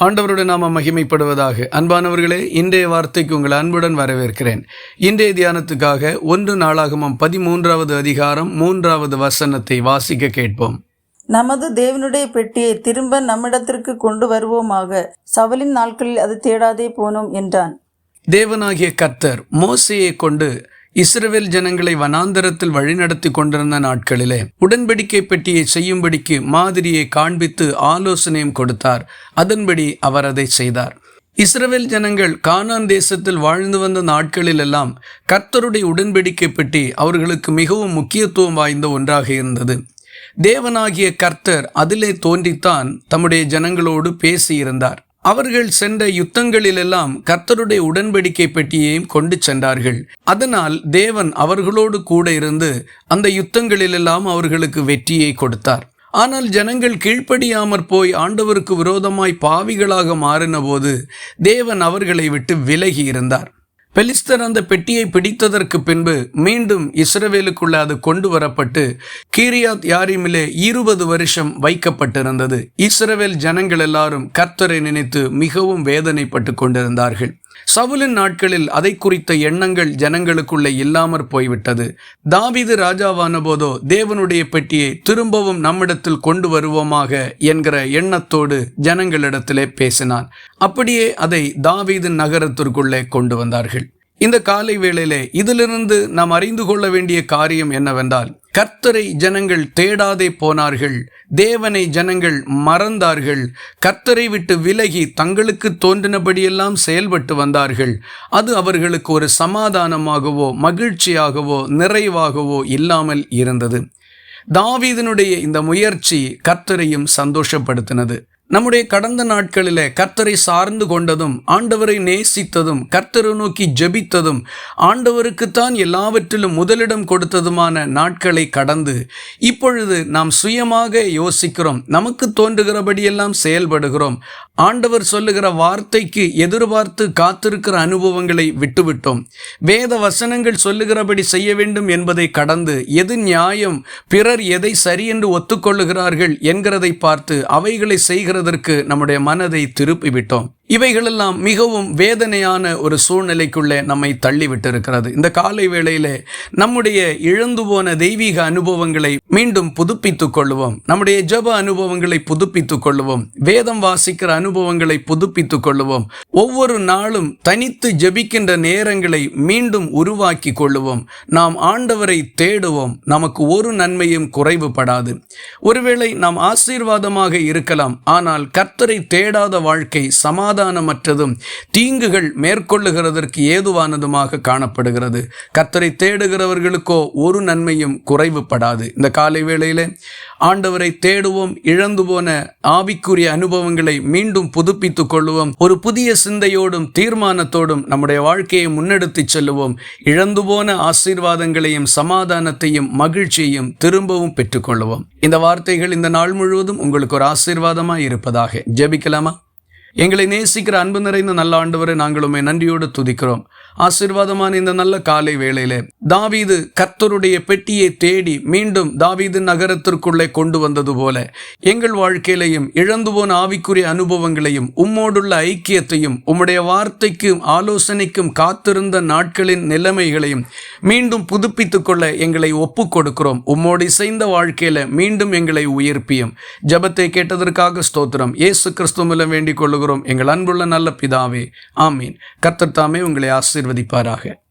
ஆண்டவருடைய நாம மகிமைப்படுவதாக. அன்பானவர்களே இன்றைய வார்த்தைக்கு உங்கள் அன்புடன் வரவேற்கிறேன். இன்றைய தியானத்துக்காக ஒன்று நாளாகமம் பதிமூன்றாவது அதிகாரம் மூன்றாவது வசனத்தை வாசிக்க கேட்போம். நமது தேவனுடைய பெட்டியை திரும்ப நம்மிடத்திற்கு கொண்டு வருவோமாக. சவலின் நாட்களில் அது தேடாதே போனோம் என்றான். தேவனாகிய கர்த்தர் மோசையை கொண்டு இஸ்ரவேல் ஜனங்களை வனாந்தரத்தில் வழிநடத்தி கொண்டிருந்த நாட்களிலே உடன்படிக்கை பெட்டியை செய்யும்படிக்கு மாதிரியை காண்பித்து ஆலோசனையும் கொடுத்தார். அதன்படி அவர் அதை செய்தார். இஸ்ரவேல் ஜனங்கள் கானான் தேசத்தில் வாழ்ந்து வந்த நாட்களிலெல்லாம் கர்த்தருடைய உடன்படிக்கை பெட்டி அவர்களுக்கு மிகவும் முக்கியத்துவம் வாய்ந்த ஒன்றாக இருந்தது. தேவனாகிய கர்த்தர் அதிலே தோன்றித்தான் தம்முடைய ஜனங்களோடு பேசியிருந்தார். அவர்கள் சென்ற யுத்தங்களிலெல்லாம் கர்த்தருடைய உடன்படிக்கை பெட்டியையும் கொண்டு சென்றார்கள். அதனால் தேவன் அவர்களோடு கூட இருந்து அந்த யுத்தங்களிலெல்லாம் அவர்களுக்கு வெற்றியை கொடுத்தார். ஆனால் ஜனங்கள் கீழ்ப்படியாமற் போய் ஆண்டவருக்கு விரோதமாய் பாவிகளாக மாறினபோது தேவன் அவர்களை விட்டு விலகி இருந்தார். பெலிஸ்தர் அந்த பெட்டியை பிடித்ததற்கு பின்பு மீண்டும் இஸ்ரவேலுக்குள்ள அது கொண்டு வரப்பட்டு கீரியாத் யாரிமிலே இருபது வருஷம் வைக்கப்பட்டிருந்தது. இஸ்ரவேல் ஜனங்கள் எல்லாரும் கர்த்தரை நினைத்து மிகவும் வேதனைப்பட்டு கொண்டிருந்தார்கள். சவுலின் நாட்களில் அதை குறித்த எண்ணங்கள் ஜனங்களுக்குள்ளே இல்லாமற் போய்விட்டது. தாவீது ராஜாவான போதோ தேவனுடைய பெட்டியை திரும்பவும் நம்மிடத்தில் கொண்டு வருவோமாக என்கிற எண்ணத்தோடு ஜனங்களிடத்திலே பேசினான். அப்படியே அதை தாவீதின் நகரத்திற்குள்ளே கொண்டு வந்தார்கள். இந்த காலை வேளையிலே இதிலிருந்து நாம் அறிந்து கொள்ள வேண்டிய காரியம் என்னவென்றால் கர்த்தரை ஜனங்கள் தேடாதே போனார்கள் தேவனை ஜனங்கள் மறந்தார்கள் கர்த்தரை விட்டு விலகி தங்களுக்கு தோன்றினபடியெல்லாம் செயல்பட்டு வந்தார்கள். அது அவர்களுக்கு ஒரு சமாதானமாகவோ மகிழ்ச்சியாகவோ நிறைவாகவோ இல்லாமல் இருந்தது. தாவீதனுடைய இந்த முயற்சி கர்த்தரையும் சந்தோஷப்படுத்தினது. நம்முடைய கடந்த நாட்களிலே கர்த்தரை சார்ந்து கொண்டதும் ஆண்டவரை நேசித்ததும் கர்த்தரை நோக்கி ஜெபித்ததும் ஆண்டவருக்குத்தான் எல்லாவற்றிலும் முதலிடம் கொடுத்ததுமான நாட்களை கடந்து இப்பொழுது நாம் சுயமாக யோசிக்கிறோம். நமக்கு தோன்றுகிறபடியெல்லாம் செயல்படுகிறோம். ஆண்டவர் சொல்லுகிற வார்த்தைக்கு எதிர்பார்த்து காத்திருக்கிற அனுபவங்களை விட்டுவிட்டோம். வேத வசனங்கள் சொல்லுகிறபடி செய்ய வேண்டும் என்பதை கடந்து எது நியாயம் பிறர் எதை சரி என்று ஒத்துக்கொள்ளுகிறார்கள் என்கிறதை பார்த்து அவைகளை செய்கிற பார்க்கிறதற்கு நம்முடைய மனதை திருப்பி விட்டோம் இவைகளெல்லாம் மிகவும் வேதனையான ஒரு சூழ்நிலைக்குள்ளே நம்மை தள்ளிவிட்டிருக்கிறது. இந்த காலை வேளையிலே நம்முடைய இழந்து போன தெய்வீக அனுபவங்களை மீண்டும் புதுப்பித்துக் கொள்வோம் நம்முடைய ஜப அனுபவங்களை புதுப்பித்துக் கொள்வோம் வேதம் வாசிக்கிற அனுபவங்களை புதுப்பித்துக் கொள்வோம் ஒவ்வொரு நாளும் தனித்து ஜபிக்கின்ற நேரங்களை மீண்டும் உருவாக்கி கொள்ளுவோம். நாம் ஆண்டவரை தேடுவோம். நமக்கு ஒரு நன்மையும் குறைவுபடாது. ஒருவேளை நாம் ஆசீர்வாதமாக இருக்கலாம். ஆனால் கர்த்தரை தேடாத வாழ்க்கை சமாதான சமாதானமற்றதும் தீங்குகள் மேற்கொள்ளுகிறதற்கு ஏதுவானதுமாக காணப்படுகிறது. கத்தரை தேடுகிறவர்களுக்கோ ஒரு நன்மையும் குறைவுபடாது. இந்த காலை வேளையில் ஆண்டவரை தேடுவோம் இழந்து போன ஆவிக்குரிய அனுபவங்களை மீண்டும் புதுப்பித்துக் கொள்வோம் ஒரு புதிய சிந்தையோடும் தீர்மானத்தோடும் நம்முடைய வாழ்க்கையை முன்னெடுத்து செல்லுவோம். இழந்து போன ஆசீர்வாதங்களையும் சமாதானத்தையும் மகிழ்ச்சியையும் திரும்பவும் பெற்றுக்கொள்வோம் இந்த வார்த்தைகள் இந்த நாள் முழுவதும் உங்களுக்கு ஒரு ஆசீர்வாதமாக இருப்பதாக. ஜெபிக்கலாமா? எங்களை நேசிக்கிற அன்பு நிறைந்த நல்ல ஆண்டவரை நாங்கள் உண்மை நன்றியோடு துதிக்கிறோம். ஆசீர்வாதமான இந்த நல்ல காலை வேளையிலே தாவீது கர்த்தருடைய பெட்டியை தேடி மீண்டும் தாவீது நகரத்திற்குள்ளே கொண்டு வந்தது போல எங்கள் வாழ்க்கையிலையும் இழந்து போன ஆவிக்குரிய அனுபவங்களையும் உம்மோடுள்ள ஐக்கியத்தையும் உம்முடைய வார்த்தைக்கும் ஆலோசனைக்கும் காத்திருந்த நாட்களின் நிலைமைகளையும் மீண்டும் புதுப்பித்துக் கொள்ள எங்களை ஒப்பு கொடுக்கிறோம் உம்மோடு இசைந்த வாழ்க்கையில மீண்டும் எங்களை உயிர்ப்பியும். ஜபத்தை கேட்டதற்காக ஸ்தோத்திரம். இயேசு கிறிஸ்துவில வேண்டிக் கொள்ளுகிறோம். எங்கள் அன்புள்ள நல்ல பிதாவே ஆமீன். கர்த்தர் தாமே உங்களை ஆசீர்வதிப்பாராக.